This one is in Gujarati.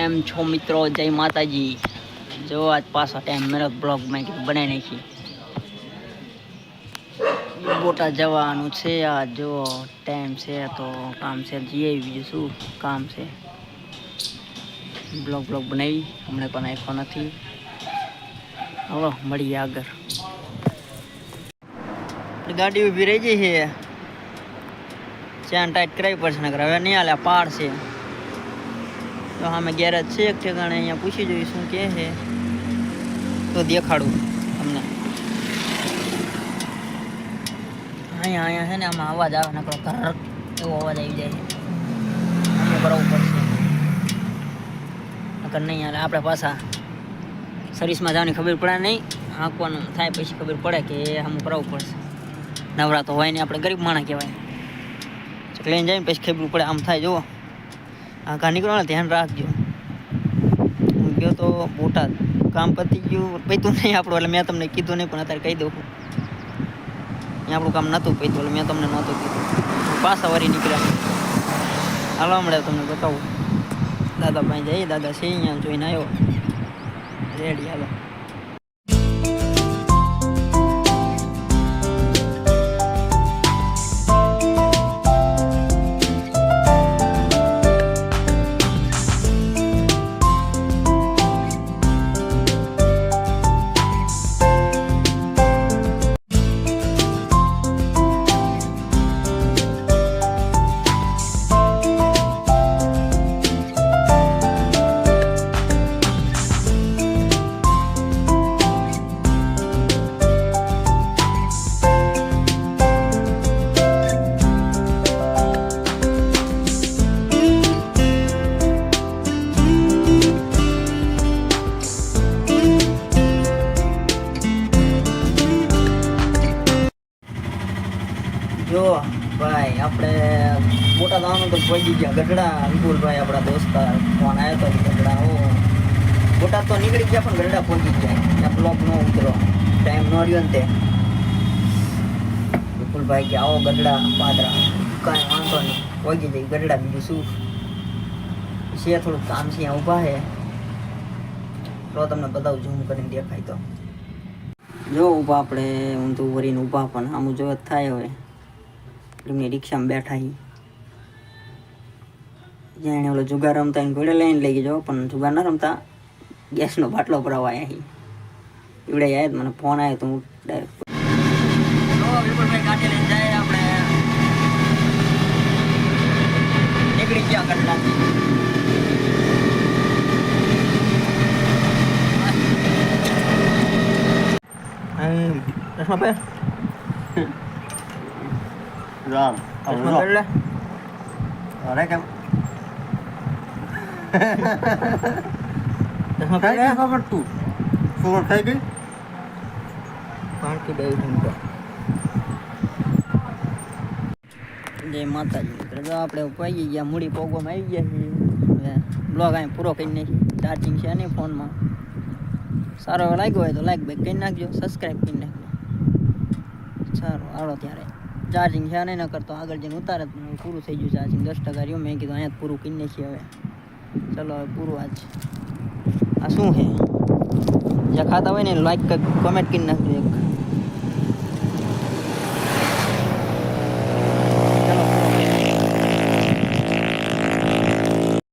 કેમ છો મિત્રો, જય માતાજી. જો આજ પાછો ટાઈમ મેળો બ્લોગ મેં કીધું બનાવી નાખી બોટા જવાનું છે આ, જો ટાઈમ છે તો કામ છે જઈએ બીજું શું કામ છે? બ્લોગ બ્લોગ બનાવી, હમણે પણ આપ્યો નથી. હવે મળીએ આગળ. ગાડી ઊભી રહી ગઈ છે. ચેન ટાઈટ કરાવી પડશે નગર હવે નહીં હાલે પાડ છે. તો અમે ગેરેજ છે એક ઠેકાણે, અહીંયા પૂછી જોઈશું કહે છે. તો દેખાડું તમને. અહીંયા અહીંયા છે ને, આમાં અવાજ આવે નકળો ઘર એવો અવાજ આવી જાય અહીંયા કરાવવું પડશે નકર નહીં હાલે, આપણે પાછા સર્વિસમાં જવાની ખબર પડે નહીં. હાંકવાનું થાય પછી ખબર પડે કે આમ કરાવવું પડશે નવરા તો હોય ને, આપણે ગરીબ માણસ કહેવાય. લઈને જઈને પછી ખબર પડે, આમ થાય, જુઓ. આ ઘા નીકળો ને ધ્યાન રાખજો. હું ગયો તો બોટાદ. કામ પતી ગયું, પૈતું નહીં આપણું, એટલે મેં તમને કીધું નહીં, પણ અત્યારે કહી દઉં અહીંયા આપણું કામ નહોતું પૈતું, એટલે મેં તમને નહોતું કીધું. પાછા વરી નીકળ્યા. હાલો, હમણાં તમને બતાવું. દાદા પાસે જઈએ, દાદા છે અહીંયા, જોઈને આવ્યો. રેડી હાલો. જો, ભાઈ, આપણે મોટા દાવાનું તો પહોંચી ગયા. ગઢડા, વિપુલભાઈ, આપણા દોસ્તાર ફોન આવ્યો તો ગઢડા ઓ બોટાદ તો નીકળી ગયા, પણ ગઢડા પહોંચી ગયા. ત્યાં બ્લોક નો ઉતરો ટાઈમ ન રહ્યો ને તે. વિપુલભાઈ કે, આવો ગઢડા, પાદરા. કાંઈ વાંધો નહીં. પહોંચી જઈ ગઢડા બીજું શું? છે થોડુંક કામ છે, અહીંયા ઊભા છે. તો તમને બધા ઝૂમ કરીને દેખાય તો. જો, ઊભા આપણે, ઊંધું વરીને ઊભા પણ આમ જો થાય હવે. એમની રિક્ષામાં બેઠા હી. જ્યાં એને ઓલો જુગાર રમતા એને ઘોડે લઈને લઈ ગયો પણ જુગાર ના રમતા ગેસનો બાટલો ભરાવા આવ્યા એવડે આવ્યા મને ફોન આવ્યો તો હું ડાયરેક્ટ નીકળી ગયા રામ ચશ્મા પહેર લે અરે કેમ ચશ્મા પહેર લે ખબર તું ખબર થઈ ગઈ પાર્ટી બે મિનિટ જય માતાજી મિત્રો જો આપણે પહોંચી ગયા મૂડી પોગવામાં આવી ગયા છીએ હવે બ્લોગ અહીં પૂરો કરી નાખી ચાર્જિંગ છે નહીં ફોનમાં સારો એવો લાગ્યો હોય તો લાઈક બેક કરી નાખજો સબસ્ક્રાઈબ કરી નાખજો સારું હાલો ત્યારે ચાર્જિંગ છે નહીં કરતો. આગળ જઈને ઉતારે પૂરું થઈ ગયું ચાર્જિંગ દસ ટકા રહ્યું. મેં કીધું અહીંયા પૂરું કરી નાખીએ હવે. ચલો, હવે પૂરું આજ. આ શું છે? જે ખાતા હોય ને લાઈક કમેન્ટ કરી નાખજો એક.